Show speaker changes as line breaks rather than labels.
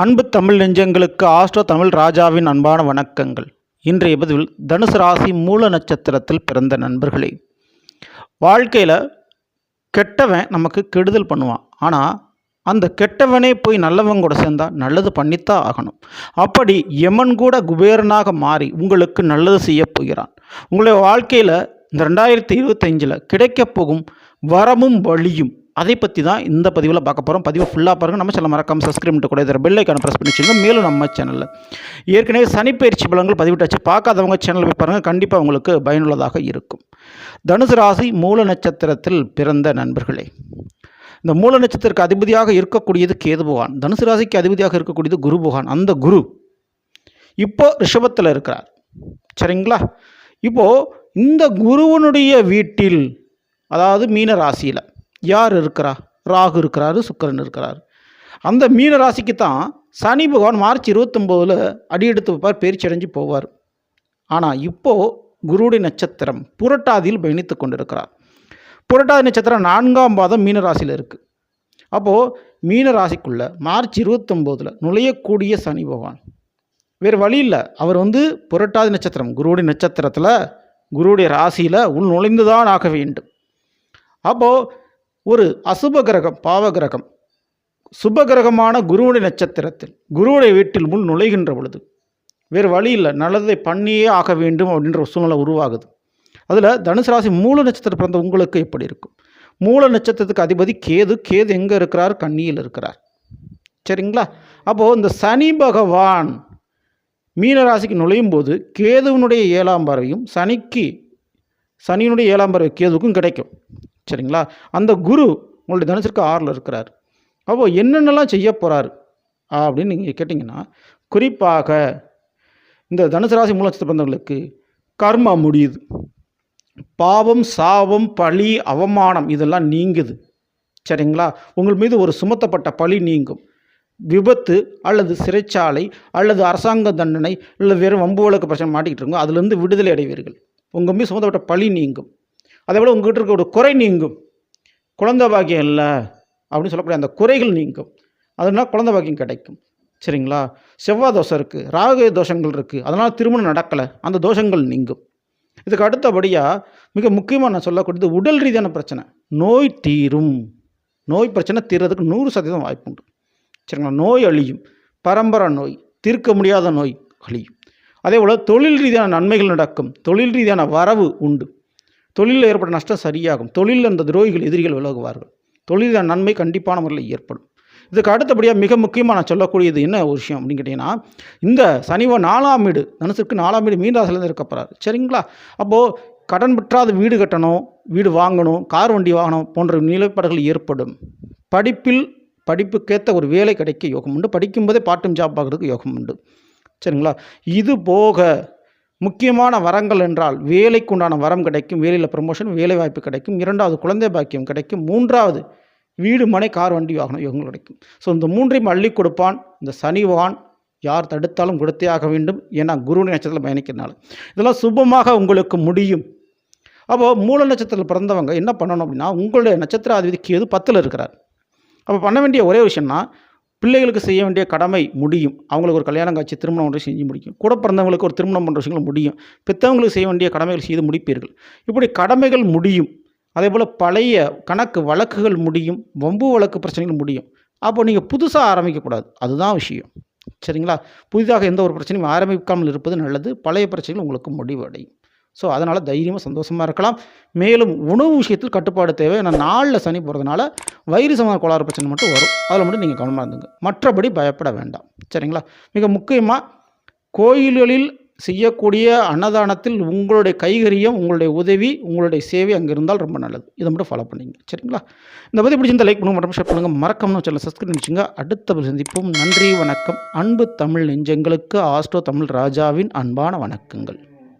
அன்பு தமிழ் நெஞ்சங்களுக்கு ஆஸ்ட்ரோ தமிழ் ராஜாவின் அன்பான வணக்கங்கள். இன்றைய பதிவில் தனுசு ராசி மூல நட்சத்திரத்தில் பிறந்த நண்பர்களே. வாழ்க்கையில் கெட்டவன் நமக்கு கெடுதல் பண்ணுவான். ஆனால் அந்த கெட்டவனே போய் நல்லவன் கூட சேர்ந்தா நல்லது பண்ணித்தான் ஆகணும். அப்படி எமன் கூட குபேரனாக மாறி உங்களுக்கு நல்லது செய்ய போகிறான். உங்களுடைய வாழ்க்கையில் இந்த ரெண்டாயிரத்தி இருபத்தஞ்சில் கிடைக்கப் போகும் வரமும் வழியும் அதை பற்றி தான் இந்த பதிவில் பார்க்க போகிறோம் பதிவை ஃபுல்லாக பாருங்கள் நம்ம சேனல் மறக்காம சப்ஸ்கிரைப் பண்ணிட்டு கூட இதில் பெல் ஐக்கான ப்ரெஸ் பண்ணி வச்சுருங்க. மேலும் நம்ம சேனலில் ஏற்கனவே சனிப்பயிற்சி பலங்கள் பதிவிட்டாச்சு. பார்க்காதவங்க சேனல் போய் பாருங்கள் கண்டிப்பாக உங்களுக்கு பயனுள்ளதாக இருக்கும். தனுசு ராசி மூல நட்சத்திரத்தில் பிறந்த நண்பர்களே இந்த மூல நட்சத்திரக்கு அதிபதியாக இருக்கக்கூடியது கேது பகவான். தனுசு ராசிக்கு அதிபதியாக இருக்கக்கூடியது குரு புகான் அந்த குரு இப்போ ரிஷபத்தில் இருக்கிறார். சரிங்களா? இப்போது இந்த குருவனுடைய வீட்டில் அதாவது மீன ராசியில் யார் இருக்கிறா? ராகு இருக்கிறாரு சுக்கிரன் இருக்கிறார். அந்த மீன ராசிக்கு தான் சனி பகவான் மார்ச் இருபத்தொம்போதில் அடியெடுத்து வைப்பார் பயிற்சி அடைஞ்சு போவார். ஆனால் இப்போது குருடைய நட்சத்திரம் புரட்டாதியில் பயணித்து கொண்டிருக்கிறார். புரட்டாதி நட்சத்திரம் நான்காம் பாதம் மீன ராசியில் இருக்குது அப்போது மீன ராசிக்குள்ளே மார்ச் இருபத்தொம்போதில் நுழையக்கூடிய சனி பகவான். வேறு வழி இல்லை. அவர் வந்து புரட்டாதி நட்சத்திரம் குருவுடைய நட்சத்திரத்தில் குருவுடைய ராசியில் உள் நுழைந்துதான் ஆக வேண்டும். அப்போது ஒரு அசுப கிரகம் பாவ கிரகம் சுப கிரகமான குருவுடைய நட்சத்திரத்தில் குருவுடைய வீட்டில் முள் நுழைகின்ற பொழுது வேறு வழி இல்லை நல்லதை பண்ணியே ஆக வேண்டும் அப்படின்ற ஒரு சூழ்நிலை உருவாகுது. அதில் தனுசு ராசி மூல நட்சத்திரம் பிறந்த உங்களுக்கு எப்படி இருக்கும்? மூல நட்சத்திரத்துக்கு அதிபதி கேது கேது எங்கே இருக்கிறார்? கன்னியில் இருக்கிறார். சரிங்களா? அப்போது இந்த சனி பகவான் மீன ராசிக்கு நுழையும் போது கேதுவனுடைய ஏழாம் பறவையும் சனிக்கு சனியினுடைய ஏழாம் பறவை கேதுவுக்கும் கிடைக்கும். சரிங்களா? அந்த குரு உங்களுடைய தனுசிற்கு ஆறில் இருக்கிறார். அப்போது என்னென்னலாம் செய்ய போகிறார் அப்படின்னு நீங்கள் கேட்டிங்கன்னா குறிப்பாக இந்த தனுசு ராசி மூலத்தில் பிறந்தவர்களுக்கு கர்மா முடியுது. பாவம் சாபம் பழி அவமானம் இதெல்லாம் நீங்குது. சரிங்களா? உங்கள் மீது ஒரு சுமத்தப்பட்ட பழி நீங்கும். விபத்து அல்லது சிறைச்சாலை அல்லது அரசாங்க தண்டனை இல்லை வெறும் வம்பு வழக்கு பிரச்சனை மாட்டிக்கிட்டு இருக்கோம் அதுலேருந்து விடுதலை அடைவீர்கள். உங்கள் மீது சுமத்தப்பட்ட பழி நீங்கும். அதே போல் உங்கள்கிட்ட இருக்க ஒரு குறை நீங்கும். குழந்தை பாக்கியம் இல்லை அப்படின்னு சொல்லக்கூடிய அந்த குறைகள் நீங்கும். அதனால் குழந்தை பாக்கியம் கிடைக்கும். சரிங்களா? செவ்வாய் தோஷம் இருக்குது ராகு தோஷங்கள் இருக்குது அதனால் திருமணம் நடக்கலை. அந்த தோஷங்கள் நீங்கும். இதுக்கு அடுத்தபடியாக மிக முக்கியமாக நான் சொல்லக்கூடியது உடல் ரீதியான பிரச்சனை. நோய் தீரும். நோய் பிரச்சனை தீர்றதுக்கு நூறு சதவீதம் வாய்ப்பு உண்டு. சரிங்களா? நோய் அழியும். பரம்பரை நோய் தீர்க்க முடியாத நோய் அழியும். அதே போல் தொழில் ரீதியான நன்மைகள் நடக்கும். தொழில் ரீதியான வரவு உண்டு. தொழிலில் ஏற்பட்ட நஷ்டம் சரியாகும். தொழிலில் அந்த துரோகிகள் எதிரிகள் விலகுவார்கள். தொழிலில் நன்மை கண்டிப்பான முறையில் ஏற்படும். இதுக்கு அடுத்தபடியாக மிக முக்கியமாக நான் சொல்லக்கூடியது என்ன ஒரு விஷயம் அப்படின்னு கேட்டிங்கன்னா இந்த சனிவ நாலாம் வீடு தனுசுக்கு நாலாம் வீடு மீனராசிலேருந்து இருக்க சரிங்களா? அப்போது கடன் பெற்றாத வீடு கட்டணும் வீடு வாங்கணும் கார் வண்டி வாங்கணும் போன்ற நிலைப்பாடுகள் ஏற்படும். படிப்பில் படிப்புக்கேற்ற ஒரு வேலை கிடைக்க யோகம் உண்டு. படிக்கும்போதே பார்ட் டைம் ஜாப் பார்க்குறதுக்கு யோகம் உண்டு. சரிங்களா? இது போக முக்கியமான வரங்கள் என்றால் வேலைக்கு உண்டான வரம் கிடைக்கும் வேலையில் ப்ரமோஷன் வேலை வாய்ப்பு கிடைக்கும் இரண்டாவது குழந்தை பாக்கியம் கிடைக்கும் மூன்றாவது வீடு மனை கார் வண்டி வாகனம் யோகங்கள் கிடைக்கும். ஸோ இந்த மூன்றையும் அள்ளி கொடுப்பான் இந்த சனிவான் யார் தடுத்தாலும் கொடுத்தே ஆக வேண்டும் ஏன்னா குரு நட்சத்திரத்தில் பயணிக்கிறனால. இதெல்லாம் சுபமாக உங்களுக்கு முடியும். அப்போது மூல நட்சத்திரத்தில் பிறந்தவங்க என்ன பண்ணணும் அப்படின்னா உங்களுடைய நட்சத்திர அதிபதி கேது பத்தில் இருக்கிறார். அப்போ பண்ண வேண்டிய ஒரே விஷயம்னா பிள்ளைகளுக்கு செய்ய வேண்டிய கடமை முடியும். அவங்களுக்கு ஒரு கல்யாணம் காட்சி திருமணம் ஒன்று செஞ்சு முடிக்கும். கூட பிறந்தவங்களுக்கு ஒரு திருமணம் பண்ணுற விஷயங்கள் முடியும். பெற்றவங்களுக்கு செய்ய வேண்டிய கடமைகள் செய்து முடிப்பீர்கள். இப்படி கடமைகள் முடியும். அதே போல் பழைய கணக்கு வழக்குகள் முடியும். வம்பு வழக்கு பிரச்சனைகள் முடியும். அப்போ நீங்கள் புதுசாக ஆரம்பிக்கக்கூடாது. அதுதான் விஷயம். சரிங்களா? புதிதாக எந்த ஒரு பிரச்சனையும் ஆரம்பிக்காமல் இருப்பது நல்லது. பழைய பிரச்சனைகள் உங்களுக்கு முடிவடையும். ஸோ அதனால் தைரியமாக சந்தோஷமாக இருக்கலாம். மேலும் உணவு விஷயத்தில் கட்டுப்பாடு தேவை. ஏன்னா நாளில் சனி போகிறதுனால வயிறு சம கோளாறு பிரச்சனை மட்டும் வரும். அதில் மட்டும் நீங்கள் கவனமாக இருந்துங்க. மற்றபடி பயப்பட வேண்டாம். சரிங்களா? மிக முக்கியமாக கோயில்களில் செய்யக்கூடிய அன்னதானத்தில் உங்களுடைய கைகரியம் உங்களுடைய உதவி உங்களுடைய சேவை அங்கே இருந்தால் ரொம்ப நல்லது. இதை மட்டும் ஃபாலோ பண்ணிங்க. சரிங்களா? இந்த பற்றி பிடிச்சிருந்த லைக் பண்ணுங்க. மற்றும் ஷேர் பண்ணுங்கள் மறக்கணும்னு சேனல் சப்ஸ்கிரைப் பண்ணிச்சுங்க அடுத்த சந்திப்போம். நன்றி வணக்கம். அன்பு தமிழ் நெஞ்சங்களுக்கு ஆஸ்ட்ரோ தமிழ் ராஜாவின் அன்பான வணக்கங்கள்.